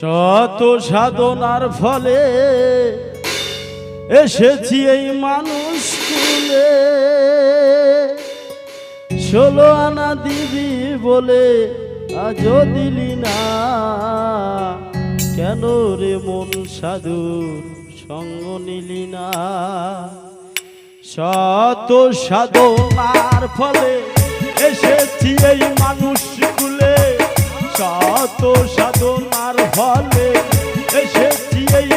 শত সাধনার ফলে এসেছি এই মানুষ কুলে। ষোলো আনা দিবি বলে আজও দিলি না। কেন রে মন সাধুর সঙ্গ নিলি না? শত সাধনার ফলে এসেছি এই মানুষ কুলে। শত সাধনার ফলে এসেছি এই